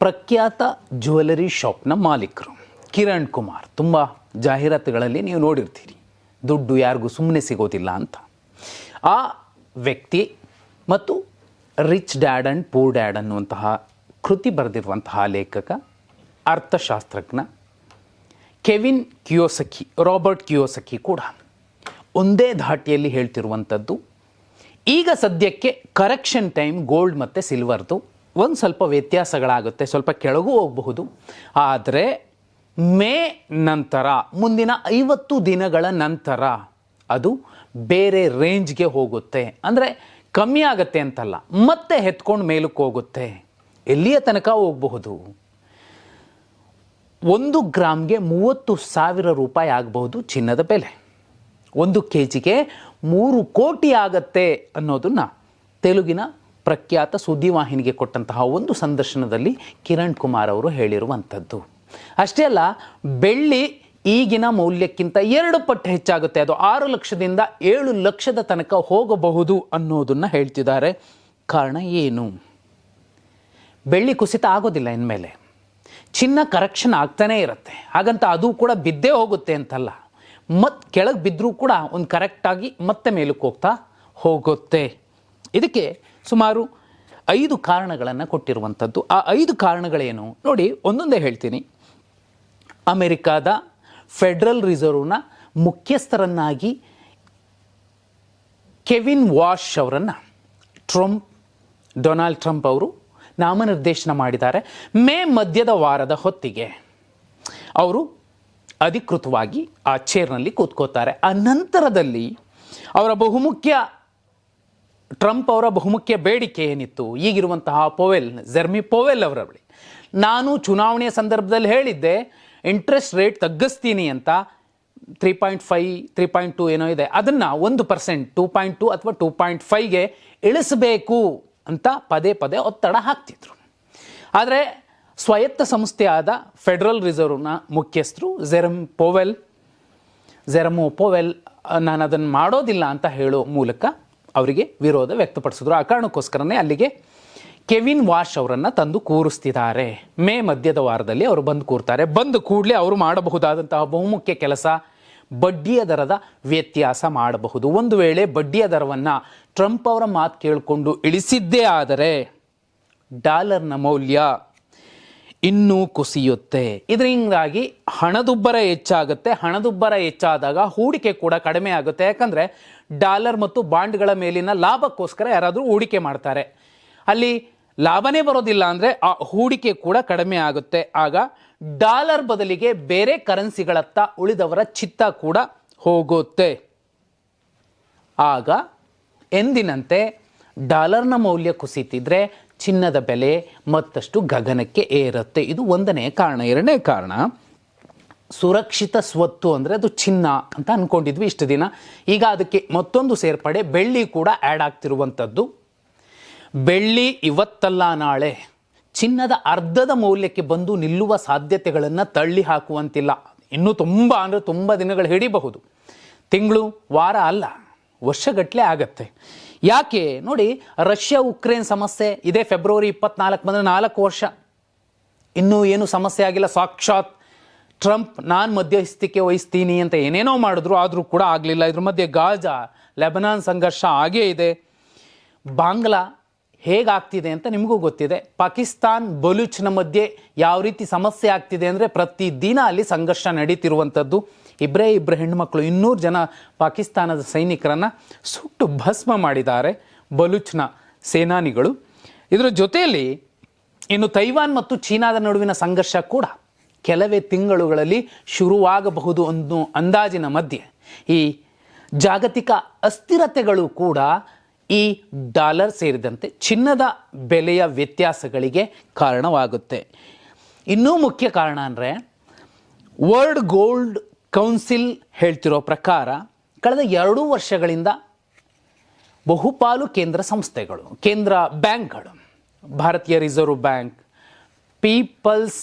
ಪ್ರಖ್ಯಾತ ಜ್ಯುವೆಲರಿ ಶಾಪ್ನ ಮಾಲೀಕರು. ಕಿರಣ್ ಕುಮಾರ್, ತುಂಬ ಜಾಹೀರಾತುಗಳಲ್ಲಿ ನೀವು ನೋಡಿರ್ತೀರಿ. ದುಡ್ಡು ಯಾರಿಗೂ ಸುಮ್ಮನೆ ಸಿಗೋದಿಲ್ಲ ಅಂತ. ಆ ವ್ಯಕ್ತಿ ಮತ್ತು rich dad and poor dad ಅನ್ನುವಂತಹ ಕೃತಿ ಬರೆದಿರುವಂತಹ ಲೇಖಕ, ಅರ್ಥಶಾಸ್ತ್ರಜ್ಞ ಕೆವಿನ್ ಕಿಯೋಸಕಿ, ರಾಬರ್ಟ್ ಕಿಯೋಸಕಿ ಕೂಡ ಒಂದೇ ಧಾಟಿಯಲ್ಲಿ ಹೇಳ್ತಿರುವಂಥದ್ದು, ಈಗ ಸದ್ಯಕ್ಕೆ ಕರೆಕ್ಷನ್ ಟೈಮ್ ಗೋಲ್ಡ್ ಮತ್ತು ಸಿಲ್ವರ್ದು ಒಂದು ಸ್ವಲ್ಪ ವ್ಯತ್ಯಾಸಗಳಾಗುತ್ತೆ, ಸ್ವಲ್ಪ ಕೆಳಗೂ ಹೋಗಬಹುದು. ಆದರೆ ಮೇ ನಂತರ, ಮುಂದಿನ ಐವತ್ತು ದಿನಗಳ ನಂತರ ಅದು ಬೇರೆ ರೇಂಜ್ಗೆ ಹೋಗುತ್ತೆ. ಅಂದರೆ ಕಮ್ಮಿ ಆಗುತ್ತೆ ಅಂತಲ್ಲ, ಮತ್ತೆ ಹೆತ್ಕೊಂಡು ಮೇಲಕ್ಕೆ ಹೋಗುತ್ತೆ. ಎಲ್ಲಿಯ ತನಕ ಹೋಗಬಹುದು? ಒಂದು ಗ್ರಾಮ್ಗೆ ಮೂವತ್ತು ಸಾವಿರ ರೂಪಾಯಿ ಆಗಬಹುದು ಚಿನ್ನದ ಬೆಲೆ. ಒಂದು ಕೆ ಜಿಗೆ ಮೂರು ಕೋಟಿ ಆಗತ್ತೆ ಅನ್ನೋದನ್ನು ತೆಲುಗಿನ ಪ್ರಖ್ಯಾತ ಸುದ್ದಿವಾಹಿನಿಗೆ ಕೊಟ್ಟಂತಹ ಒಂದು ಸಂದರ್ಶನದಲ್ಲಿ ಕಿರಣ್ ಕುಮಾರ್ ಅವರು ಹೇಳಿರುವಂಥದ್ದು. ಅಷ್ಟೇ ಅಲ್ಲ, ಬೆಳ್ಳಿ ಈಗಿನ ಮೌಲ್ಯಕ್ಕಿಂತ ಎರಡು ಪಟ್ಟು ಹೆಚ್ಚಾಗುತ್ತೆ. ಅದು ಆರು ಲಕ್ಷದಿಂದ ಏಳು ಲಕ್ಷದ ತನಕ ಹೋಗಬಹುದು ಅನ್ನೋದನ್ನು ಹೇಳ್ತಿದ್ದಾರೆ. ಕಾರಣ ಏನು? ಬೆಳ್ಳಿ ಕುಸಿತ ಆಗೋದಿಲ್ಲ ಇನ್ಮೇಲೆ. ಚಿನ್ನ ಕರೆಕ್ಷನ್ ಆಗ್ತಾನೇ ಇರುತ್ತೆ. ಹಾಗಂತ ಅದು ಕೂಡ ಬಿದ್ದೇ ಹೋಗುತ್ತೆ ಅಂತಲ್ಲ. ಮತ್ತೆ ಕೆಳಗೆ ಬಿದ್ದರೂ ಕೂಡ ಒಂದು ಕರೆಕ್ಟಾಗಿ ಮತ್ತೆ ಮೇಲಕ್ಕೆ ಹೋಗ್ತಾ ಹೋಗುತ್ತೆ. ಇದಕ್ಕೆ ಸುಮಾರು ಐದು ಕಾರಣಗಳನ್ನು ಕೊಟ್ಟಿರುವಂಥದ್ದು. ಆ ಐದು ಕಾರಣಗಳೇನು? ನೋಡಿ, ಒಂದೊಂದೇ ಹೇಳ್ತೀನಿ. ಅಮೆರಿಕಾದ ಫೆಡರಲ್ ರಿಸರ್ವ್ನ ಮುಖ್ಯಸ್ಥರನ್ನಾಗಿ ಕೆವಿನ್ ವಾಶ್ ಅವರನ್ನು ಟ್ರಂಪ್, ಡೊನಾಲ್ಡ್ ಟ್ರಂಪ್ ಅವರು ನಾಮನಿರ್ದೇಶನ ಮಾಡಿದ್ದಾರೆ. ಮೇ ಮಧ್ಯದ ವಾರದ ಹೊತ್ತಿಗೆ ಅವರು ಅಧಿಕೃತವಾಗಿ ಆ ಚೇರ್ನಲ್ಲಿ ಕೂತ್ಕೋತಾರೆ. ಆ ನಂತರದಲ್ಲಿ ಅವರ ಬಹುಮುಖ್ಯ ಟ್ರಂಪ್ ಅವರ ಬಹುಮುಖ್ಯ ಬೇಡಿಕೆ ಏನಿತ್ತು? ಈಗಿರುವಂತಹ ಪೋವೆಲ್, ಜೆರ್ಮಿ ಪೋವೆಲ್ ಅವರ ಬಳಿ. ನಾನು ಚುನಾವಣೆಯ ಸಂದರ್ಭದಲ್ಲಿ ಹೇಳಿದ್ದೆ, ಇಂಟ್ರೆಸ್ಟ್ ರೇಟ್ ತಗ್ಗಿಸ್ತೀನಿ ಅಂತ. Three point five three point two ಏನೋ ಇದೆ. ಅದನ್ನು ಒಂದು ಪರ್ಸೆಂಟ್ ಟೂ ಪಾಯಿಂಟ್ ಟು ಅಥವಾ ಟೂ ಪಾಯಿಂಟ್ ಫೈವ್ಗೆ ಇಳಿಸಬೇಕು ಅಂತ ಪದೇ ಪದೇ ಒತ್ತಡ ಹಾಕ್ತಿದ್ರು. ಆದರೆ ಸ್ವಾಯತ್ತ ಸಂಸ್ಥೆಯಾದ ಫೆಡರಲ್ ರಿಸರ್ವ್ನ ಮುಖ್ಯಸ್ಥರು ಜೆರಮ್ ಪೋವೆಲ್, ಜೆರಮೋ ಪೋವೆಲ್, ನಾನು ಅದನ್ನು ಮಾಡೋದಿಲ್ಲ ಅಂತ ಹೇಳೋ ಮೂಲಕ ಅವರಿಗೆ ವಿರೋಧ ವ್ಯಕ್ತಪಡಿಸಿದ್ರು. ಆ ಕಾರಣಕ್ಕೋಸ್ಕರನೇ ಅಲ್ಲಿಗೆ ಕೆವಿನ್ ವಾಶ್ ಅವರನ್ನು ತಂದು ಕೂರಿಸ್ತಿದ್ದಾರೆ. ಮೇ ಮಧ್ಯದ ವಾರದಲ್ಲಿ ಅವರು ಬಂದು ಕೂರ್ತಾರೆ. ಬಂದು ಕೂಡಲೇ ಅವರು ಮಾಡಬಹುದಾದಂತಹ ಬಹುಮುಖ್ಯ ಕೆಲಸ ಬಡ್ಡಿಯ ದರದ ವ್ಯತ್ಯಾಸ ಮಾಡಬಹುದು. ಒಂದು ವೇಳೆ ಬಡ್ಡಿಯ ದರವನ್ನು ಟ್ರಂಪ್ ಅವರ ಮಾತು ಕೇಳಿಕೊಂಡು ಇಳಿಸಿದ್ದೇ ಆದರೆ ಡಾಲರ್ನ ಮೌಲ್ಯ ಇನ್ನೂ ಕುಸಿಯುತ್ತೆ. ಇದರಿಂದಾಗಿ ಹಣದುಬ್ಬರ ಹೆಚ್ಚಾಗುತ್ತೆ. ಹಣದುಬ್ಬರ ಹೆಚ್ಚಾದಾಗ ಹೂಡಿಕೆ ಕೂಡ ಕಡಿಮೆ ಆಗುತ್ತೆ. ಯಾಕಂದರೆ ಡಾಲರ್ ಮತ್ತು ಬಾಂಡ್ಗಳ ಮೇಲಿನ ಲಾಭಕ್ಕೋಸ್ಕರ ಯಾರಾದರೂ ಹೂಡಿಕೆ ಮಾಡ್ತಾರೆ. ಅಲ್ಲಿ ಲಾಭನೇ ಬರೋದಿಲ್ಲ ಅಂದರೆ ಆ ಹೂಡಿಕೆ ಕೂಡ ಕಡಿಮೆ ಆಗುತ್ತೆ. ಆಗ ಡಾಲರ್ ಬದಲಿಗೆ ಬೇರೆ ಕರೆನ್ಸಿಗಳತ್ತ ಉಳಿದವರ ಚಿತ್ತ ಕೂಡ ಹೋಗುತ್ತೆ. ಆಗ ಎಂದಿನಂತೆ ಡಾಲರ್ನ ಮೌಲ್ಯ ಕುಸಿತಿದ್ರೆ ಚಿನ್ನದ ಬೆಲೆ ಮತ್ತಷ್ಟು ಗಗನಕ್ಕೆ ಏರುತ್ತೆ. ಇದು ಒಂದನೇ ಕಾರಣ. ಎರಡನೇ ಕಾರಣ ಸುರಕ್ಷಿತ ಸ್ವತ್ತು ಅಂದರೆ ಅದು ಚಿನ್ನ ಅಂತ ಅಂದ್ಕೊಂಡಿದ್ವಿ ಇಷ್ಟು ದಿನ. ಈಗ ಅದಕ್ಕೆ ಮತ್ತೊಂದು ಸೇರ್ಪಡೆ, ಬೆಳ್ಳಿ ಕೂಡ ಆ್ಯಡ್ ಆಗ್ತಿರುವಂಥದ್ದು. ಬೆಳ್ಳಿ ಇವತ್ತಲ್ಲ ನಾಳೆ. ಚಿನ್ನದ ಅರ್ಧದ ಮೌಲ್ಯಕ್ಕೆ ಬಂದು ನಿಲ್ಲುವ ಸಾಧ್ಯತೆಗಳನ್ನು ತಳ್ಳಿ ಹಾಕುವಂತಿಲ್ಲ. ಇನ್ನೂ ತುಂಬ ಅಂದರೆ ತುಂಬ ದಿನಗಳು ಹಿಡಿಬಹುದು. ತಿಂಗಳು, ವಾರ ಅಲ್ಲ ವರ್ಷಗಟ್ಟಲೆ ಆಗತ್ತೆ. ಯಾಕೆ? ನೋಡಿ, ರಷ್ಯಾ, ಉಕ್ರೇನ್ ಸಮಸ್ಯೆ, ಇದೇ ಫೆಬ್ರವರಿ ಇಪ್ಪತ್ನಾಲ್ಕು ಬಂದರೆ ನಾಲ್ಕು ವರ್ಷ. ಇನ್ನೂ ಏನು ಸಮಸ್ಯೆ ಆಗಿಲ್ಲ, ಸಾಕ್ಷಾತ್ ಟ್ರಂಪ್, ನಾನು ಮಧ್ಯಸ್ಥಿಕೆ ವಹಿಸ್ತೀನಿ ಅಂತ ಏನೇನೋ ಮಾಡಿದ್ರು, ಆದರೂ ಕೂಡ ಆಗಲಿಲ್ಲ. ಇದ್ರ ಮಧ್ಯೆ ಗಾಜಾ, ಲೆಬನಾನ್ ಸಂಘರ್ಷ ಆಗೇ ಇದೆ. ಬಾಂಗ್ಲಾ ಹೇಗಾಗ್ತಿದೆ ಅಂತ ನಿಮಗೂ ಗೊತ್ತಿದೆ. ಪಾಕಿಸ್ತಾನ್ ಬಲೂಚ್ನ ಮಧ್ಯೆ ಯಾವ ರೀತಿ ಸಮಸ್ಯೆ ಆಗ್ತಿದೆ ಅಂದರೆ ಪ್ರತಿದಿನ ಅಲ್ಲಿ ಸಂಘರ್ಷ ನಡೀತಿರುವಂಥದ್ದು. ಇಬ್ಬರೇ ಇಬ್ಬರು ಹೆಣ್ಣುಮಕ್ಕಳು ಇನ್ನೂರು ಜನ ಪಾಕಿಸ್ತಾನದ ಸೈನಿಕರನ್ನು ಸುಟ್ಟು ಭಸ್ಮ ಮಾಡಿದ್ದಾರೆ ಬಲೂಚ್ನ ಸೇನಾನಿಗಳು. ಇದರ ಜೊತೆಯಲ್ಲಿ ಇನ್ನು ತೈವಾನ್ ಮತ್ತು ಚೀನಾದ ನಡುವಿನ ಸಂಘರ್ಷ ಕೂಡ. ಕೆಲವೇ ತಿಂಗಳುಗಳಲ್ಲಿ ಶುರುವಾಗಬಹುದು ಅನ್ನೋ ಅಂದಾಜಿನ ಮಧ್ಯೆ. ಈ ಜಾಗತಿಕ ಅಸ್ಥಿರತೆಗಳು ಕೂಡ ಈ ಡಾಲರ್ ಸೇರಿದಂತೆ ಚಿನ್ನದ ಬೆಲೆಯ ವ್ಯತ್ಯಾಸಗಳಿಗೆ ಕಾರಣವಾಗುತ್ತೆ. ಇನ್ನೂ ಮುಖ್ಯ ಕಾರಣ ಅಂದರೆ ವರ್ಲ್ಡ್ ಗೋಲ್ಡ್ ಕೌನ್ಸಿಲ್ ಹೇಳ್ತಿರೋ ಪ್ರಕಾರ ಕಳೆದ ಎರಡೂ ವರ್ಷಗಳಿಂದ ಬಹುಪಾಲು ಕೇಂದ್ರ ಸಂಸ್ಥೆಗಳು, ಕೇಂದ್ರ ಬ್ಯಾಂಕ್ಗಳು, ಭಾರತೀಯ reserve bank, People's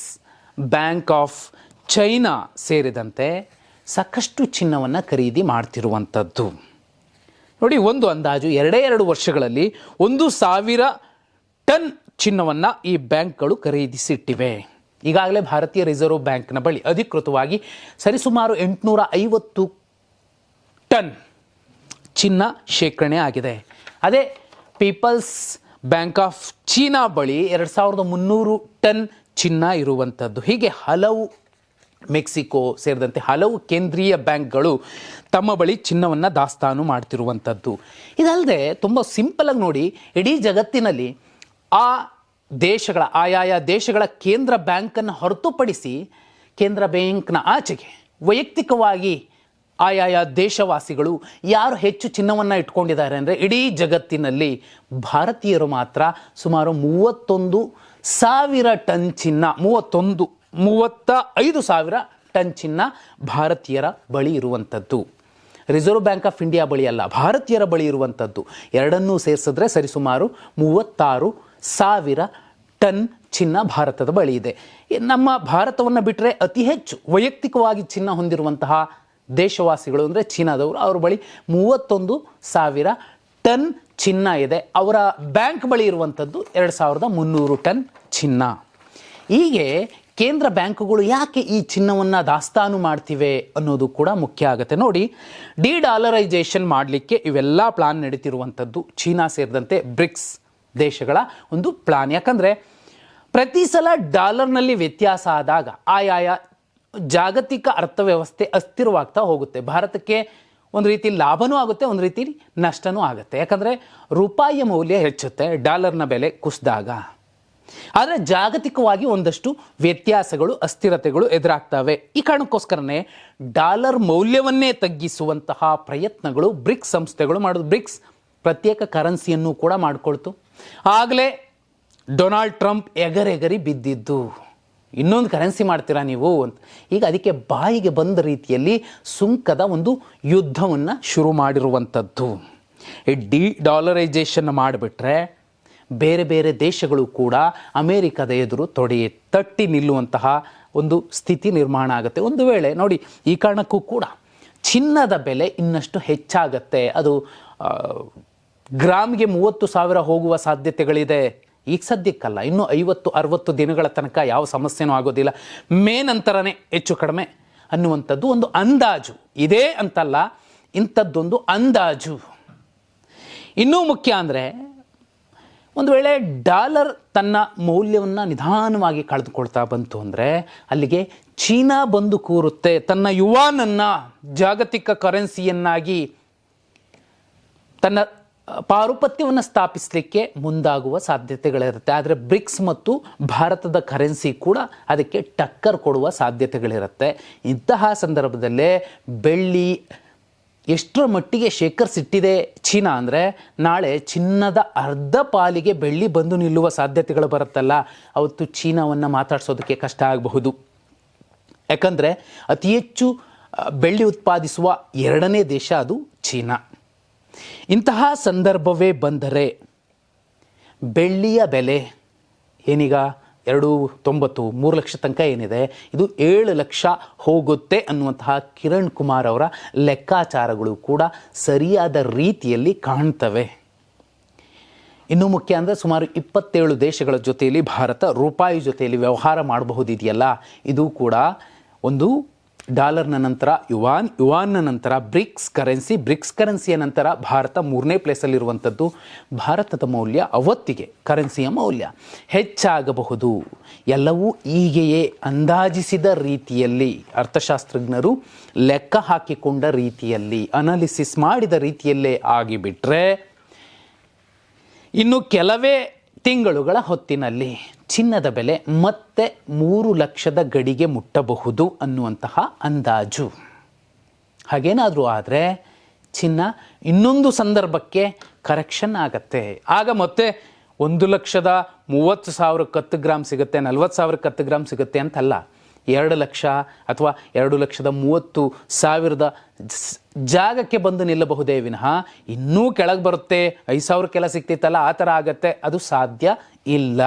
Bank of China ಸೇರಿದಂತೆ ಸಾಕಷ್ಟು ಚಿನ್ನವನ್ನು ಖರೀದಿ ಮಾಡ್ತಿರುವಂಥದ್ದು. ನೋಡಿ, ಒಂದು ಅಂದಾಜು ಎರಡೇ ಎರಡು ವರ್ಷಗಳಲ್ಲಿ ಒಂದು ಸಾವಿರ ಟನ್ ಚಿನ್ನವನ್ನು ಈ ಬ್ಯಾಂಕ್ಗಳು ಖರೀದಿಸಿಟ್ಟಿವೆ. ಈಗಾಗಲೇ ಭಾರತೀಯ ರಿಸರ್ವ್ ಬ್ಯಾಂಕ್ನ ಬಳಿ ಅಧಿಕೃತವಾಗಿ ಸರಿಸುಮಾರು ಎಂಟುನೂರ ಐವತ್ತು ಟನ್ ಚಿನ್ನ ಶೇಖರಣೆ ಆಗಿದೆ. ಅದೇ ಪೀಪಲ್ಸ್ ಬ್ಯಾಂಕ್ ಆಫ್ ಚೀನಾ ಬಳಿ ಎರಡು ಸಾವಿರದ ಮುನ್ನೂರು ಟನ್ ಚಿನ್ನ ಇರುವಂಥದ್ದು ಹೀಗೆ ಹಲವು ಮೆಕ್ಸಿಕೋ ಸೇರಿದಂತೆ ಹಲವು ಕೇಂದ್ರೀಯ ಬ್ಯಾಂಕ್ಗಳು ತಮ್ಮ ಬಳಿ ಚಿನ್ನವನ್ನು ದಾಸ್ತಾನು ಮಾಡ್ತಿರುವಂಥದ್ದು ಇದಲ್ಲದೆ ತುಂಬ ಸಿಂಪಲಾಗಿ ನೋಡಿ, ಇಡೀ ಜಗತ್ತಿನಲ್ಲಿ ಆ ದೇಶಗಳ, ಆಯಾಯ ದೇಶಗಳ ಕೇಂದ್ರ ಬ್ಯಾಂಕನ್ನು ಹೊರತುಪಡಿಸಿ ಕೇಂದ್ರ ಬ್ಯಾಂಕ್ನ ಆಚೆಗೆ ವೈಯಕ್ತಿಕವಾಗಿ ಆಯಾಯ ದೇಶವಾಸಿಗಳು ಯಾರು ಹೆಚ್ಚು ಚಿನ್ನವನ್ನು ಇಟ್ಕೊಂಡಿದ್ದಾರೆ ಅಂದರೆ ಇಡೀ ಜಗತ್ತಿನಲ್ಲಿ ಭಾರತೀಯರು ಮಾತ್ರ ಸುಮಾರು ಮೂವತ್ತೊಂದು ಸಾವಿರ ಟನ್ ಚಿನ್ನ, ಮೂವತ್ತೊಂದು, ಮೂವತ್ತ ಐದು ಸಾವಿರ ಟನ್ ಚಿನ್ನ ಭಾರತೀಯರ ಬಳಿ ಇರುವಂಥದ್ದು ರಿಸರ್ವ್ ಬ್ಯಾಂಕ್ ಆಫ್ ಇಂಡಿಯಾ ಬಳಿ ಅಲ್ಲ, ಭಾರತೀಯರ ಬಳಿ ಇರುವಂಥದ್ದು ಎರಡನ್ನೂ ಸೇರಿಸಿದ್ರೆ ಸರಿಸುಮಾರು ಮೂವತ್ತಾರು ಸಾವಿರ ಟನ್ ಚಿನ್ನ ಭಾರತದ ಬಳಿ ಇದೆ. ನಮ್ಮ ಭಾರತವನ್ನು ಬಿಟ್ಟರೆ ಅತಿ ಹೆಚ್ಚು ವೈಯಕ್ತಿಕವಾಗಿ ಚಿನ್ನ ಹೊಂದಿರುವಂತಹ ದೇಶವಾಸಿಗಳು ಅಂದರೆ ಚೀನಾದವರು, ಅವ್ರ ಬಳಿ ಮೂವತ್ತೊಂದು ಸಾವಿರ ಟನ್ ಚಿನ್ನ ಇದೆ. ಅವರ ಬ್ಯಾಂಕ್ ಬಳಿ ಇರುವಂಥದ್ದು ಎರಡು ಸಾವಿರದ ಮುನ್ನೂರು ಟನ್ ಚಿನ್ನ. ಹೀಗೆ ಕೇಂದ್ರ ಬ್ಯಾಂಕುಗಳು ಯಾಕೆ ಈ ಚಿನ್ನವನ್ನು ದಾಸ್ತಾನು ಮಾಡ್ತಿವೆ ಅನ್ನೋದು ಕೂಡ ಮುಖ್ಯ ಆಗುತ್ತೆ. ನೋಡಿ ಡಿ ಡಾಲರೈಸೇಷನ್ ಮಾಡಲಿಕ್ಕೆ ಇವೆಲ್ಲ ಪ್ಲಾನ್ ನಡೀತಿರುವಂಥದ್ದು ಚೀನಾ ಸೇರಿದಂತೆ ಬ್ರಿಕ್ಸ್ ದೇಶಗಳ ಒಂದು ಪ್ಲಾನ್. ಯಾಕಂದರೆ, ಪ್ರತಿ ಸಲ ಡಾಲರ್ನಲ್ಲಿ ವ್ಯತ್ಯಾಸ ಆದಾಗ ಆಯಾಯ ಜಾಗತಿಕ ಅರ್ಥವ್ಯವಸ್ಥೆ ಅಸ್ಥಿರವಾಗ್ತಾ ಹೋಗುತ್ತೆ. ಭಾರತಕ್ಕೆ ಒಂದು ರೀತಿ ಲಾಭನೂ ಆಗುತ್ತೆ, ಒಂದು ರೀತಿ ನಷ್ಟನೂ ಆಗುತ್ತೆ. ಯಾಕಂದರೆ ರೂಪಾಯಿಯ ಮೌಲ್ಯ ಹೆಚ್ಚುತ್ತೆ, ಡಾಲರ್ನ ಬೆಲೆ ಕುಸಿದಾಗ. ಆದರೆ ಜಾಗತಿಕವಾಗಿ ಒಂದಷ್ಟು ವ್ಯತ್ಯಾಸಗಳು, ಅಸ್ಥಿರತೆಗಳು ಎದುರಾಗ್ತವೆ. ಈ ಕಾರಣಕ್ಕೋಸ್ಕರನೇ ಡಾಲರ್ ಮೌಲ್ಯವನ್ನೇ ತಗ್ಗಿಸುವಂತಹ ಪ್ರಯತ್ನಗಳು, ಬ್ರಿಕ್ಸ್ ಸಂಸ್ಥೆಗಳು ಮಾಡೋದು. ಬ್ರಿಕ್ಸ್ ಪ್ರತ್ಯೇಕ ಕರೆನ್ಸಿಯನ್ನು ಕೂಡ ಮಾಡಿಕೊಳ್ತು. ಆಗಲೇ ಡೊನಾಲ್ಡ್ ಟ್ರಂಪ್ ಎಗರೆಗರಿ ಬಿದ್ದಿದ್ದು. ಇನ್ನೊಂದು ಕರೆನ್ಸಿ ಮಾಡ್ತೀರಾ ನೀವು ಅಂತ. ಈಗ ಅದಕ್ಕೆ ಬಾಯಿಗೆ ಬಂದ ರೀತಿಯಲ್ಲಿ ಸುಂಕದ ಒಂದು ಯುದ್ಧವನ್ನು ಶುರು ಮಾಡಿರುವಂಥದ್ದು ಈ ಡಿ ಡಾಲರೈಸೇಷನ್ ಮಾಡಿಬಿಟ್ರೆ ಬೇರೆ ಬೇರೆ ದೇಶಗಳು ಕೂಡ ಅಮೇರಿಕದ ಎದುರು ತೊಡೆ ತಟ್ಟಿ ನಿಲ್ಲುವಂತಹ ಒಂದು ಸ್ಥಿತಿ ನಿರ್ಮಾಣ ಆಗುತ್ತೆ. ಒಂದು ವೇಳೆ ನೋಡಿ ಈ ಕಾರಣಕ್ಕೂ ಕೂಡ ಚಿನ್ನದ ಬೆಲೆ ಇನ್ನಷ್ಟು ಹೆಚ್ಚಾಗತ್ತೆ. ಅದು ಗ್ರಾಮ್ಗೆ ಮೂವತ್ತು ಸಾವಿರ ಹೋಗುವ ಸಾಧ್ಯತೆಗಳಿದೆ. ಈಗ ಸದ್ಯಕ್ಕಲ್ಲ, ಇನ್ನೂ ಐವತ್ತು, ಅರವತ್ತು ದಿನಗಳ ತನಕ ಯಾವ ಸಮಸ್ಯೆನೂ ಆಗೋದಿಲ್ಲ. ಮೇ ನಂತರನೇ ಹೆಚ್ಚು ಕಡಿಮೆ ಅನ್ನುವಂಥದ್ದು ಒಂದು ಅಂದಾಜು. ಇದೇ ಅಂತಲ್ಲ, ಇಂಥದ್ದೊಂದು ಅಂದಾಜು. ಇನ್ನೂ ಮುಖ್ಯ ಅಂದರೆ, ಒಂದು ವೇಳೆ ಡಾಲರ್ ತನ್ನ ಮೌಲ್ಯವನ್ನು ನಿಧಾನವಾಗಿ ಕಳೆದುಕೊಳ್ತಾ ಬಂತು ಅಂದರೆ, ಅಲ್ಲಿಗೆ ಚೀನಾ ಬಂದು ಕೂರುತ್ತೆ. ತನ್ನ ಯುವಾನನ್ನು, ಜಾಗತಿಕ ಕರೆನ್ಸಿಯನ್ನಾಗಿ ತನ್ನ ಪಾರುಪತ್ಯವನ್ನು ಸ್ಥಾಪಿಸಲಿಕ್ಕೆ ಮುಂದಾಗುವ ಸಾಧ್ಯತೆಗಳಿರುತ್ತೆ. ಆದರೆ ಬ್ರಿಕ್ಸ್ ಮತ್ತು ಭಾರತದ ಕರೆನ್ಸಿ ಕೂಡ ಅದಕ್ಕೆ ಟಕ್ಕರ್ ಕೊಡುವ ಸಾಧ್ಯತೆಗಳಿರುತ್ತೆ. ಇಂತಹ ಸಂದರ್ಭದಲ್ಲೇ ಬೆಳ್ಳಿ ಎಷ್ಟರ ಮಟ್ಟಿಗೆ ಶೇಖರಿಸಿಟ್ಟಿದೆ ಚೀನಾ ಅಂದರೆ ನಾಳೆ ಚಿನ್ನದ ಅರ್ಧ ಪಾಲಿಗೆ ಬೆಳ್ಳಿ ಬಂದು ನಿಲ್ಲುವ ಸಾಧ್ಯತೆಗಳು ಬರುತ್ತಲ್ಲ. ಅವತ್ತು ಚೀನಾವನ್ನು ಮಾತಾಡಿಸೋದಕ್ಕೆ ಕಷ್ಟ ಆಗಬಹುದು. ಯಾಕಂದರೆ ಅತಿ ಹೆಚ್ಚು ಬೆಳ್ಳಿ ಉತ್ಪಾದಿಸುವ ಎರಡನೇ ದೇಶ ಅದು ಚೀನಾ. ಇಂತಹ ಸಂದರ್ಭವೇ ಬಂದರೆ ಬೆಳ್ಳಿಯ ಬೆಲೆ ಏನೀಗ? ಎರಡು, ತೊಂಬತ್ತು, ಮೂರು ಲಕ್ಷ ತನಕ ಏನಿದೆ? ಇದು ಏಳು ಲಕ್ಷ ಹೋಗುತ್ತೆ ಅನ್ನುವಂತಹ ಕಿರಣ್ ಕುಮಾರ್ ಅವರ ಲೆಕ್ಕಾಚಾರಗಳು ಕೂಡ ಸರಿಯಾದ ರೀತಿಯಲ್ಲಿ ಕಾಣ್ತವೆ. ಇನ್ನೂ ಮುಖ್ಯ ಅಂದರೆ ಸುಮಾರು ಇಪ್ಪತ್ತೇಳು ದೇಶಗಳ ಜೊತೆಯಲ್ಲಿ ಭಾರತ ರೂಪಾಯಿ ಜೊತೆಯಲ್ಲಿ ವ್ಯವಹಾರ ಮಾಡಬಹುದಿದೆಯಲ್ಲ? ಇದು ಕೂಡ ಒಂದು ಡಾಲರ್ನ ನಂತರ ಯುವಾನ್, ಯುವಾನ್ನ ನಂತರ ಬ್ರಿಕ್ಸ್ ಕರೆನ್ಸಿ, ಬ್ರಿಕ್ಸ್ ಕರೆನ್ಸಿಯ ನಂತರ ಭಾರತ ಮೂರನೇ ಪ್ಲೇಸಲ್ಲಿರುವಂಥದ್ದು ಭಾರತದ ಮೌಲ್ಯ ಅವತ್ತಿಗೆ ಕರೆನ್ಸಿಯ ಮೌಲ್ಯ ಹೆಚ್ಚಾಗಬಹುದು. ಎಲ್ಲವೂ ಹೀಗೆಯೇ ಅಂದಾಜಿಸಿದ ರೀತಿಯಲ್ಲಿ ಅರ್ಥಶಾಸ್ತ್ರಜ್ಞರು ಲೆಕ್ಕ ಹಾಕಿಕೊಂಡ ರೀತಿಯಲ್ಲಿ ಅನಾಲಿಸಿಸ್ ಮಾಡಿದ ರೀತಿಯಲ್ಲೇ ಆಗಿಬಿಟ್ರೆ ಇನ್ನು ಕೆಲವೇ ತಿಂಗಳುಗಳ ಹೊತ್ತಿನಲ್ಲಿ ಚಿನ್ನದ ಬೆಲೆ ಮತ್ತೆ ಮೂರು ಲಕ್ಷದ ಗಡಿಗೆ ಮುಟ್ಟಬಹುದು ಅನ್ನುವಂತಹ ಅಂದಾಜು. ಹಾಗೇನಾದರೂ ಆದರೆ ಚಿನ್ನ ಇನ್ನೊಂದು ಸಂದರ್ಭಕ್ಕೆ ಕರೆಕ್ಷನ್ ಆಗತ್ತೆ. ಆಗ ಮತ್ತೆ ಒಂದು ಲಕ್ಷದ ಮೂವತ್ತು ಸಾವಿರಕ್ಕೆ ಹತ್ತು ಗ್ರಾಮ್ ಸಿಗುತ್ತೆ, ನಲ್ವತ್ತು ಸಾವಿರಕ್ಕೆ ಹತ್ತು ಗ್ರಾಮ್ ಸಿಗುತ್ತೆ ಅಂತಲ್ಲ. ಎರಡು ಲಕ್ಷ ಅಥವಾ ಎರಡು ಲಕ್ಷದ ಮೂವತ್ತು ಸಾವಿರದ ಜಾಗಕ್ಕೆ ಬಂದು ನಿಲ್ಲಬಹುದೇ ವಿನಃ ಇನ್ನೂ ಕೆಳಗೆ ಬರುತ್ತೆ. ಐದು ಸಾವಿರಕ್ಕೆಲ್ಲ ಸಿಗ್ತಿತ್ತಲ್ಲ, ಆ ಥರ ಆಗತ್ತೆ. ಅದು ಸಾಧ್ಯ ಇಲ್ಲ.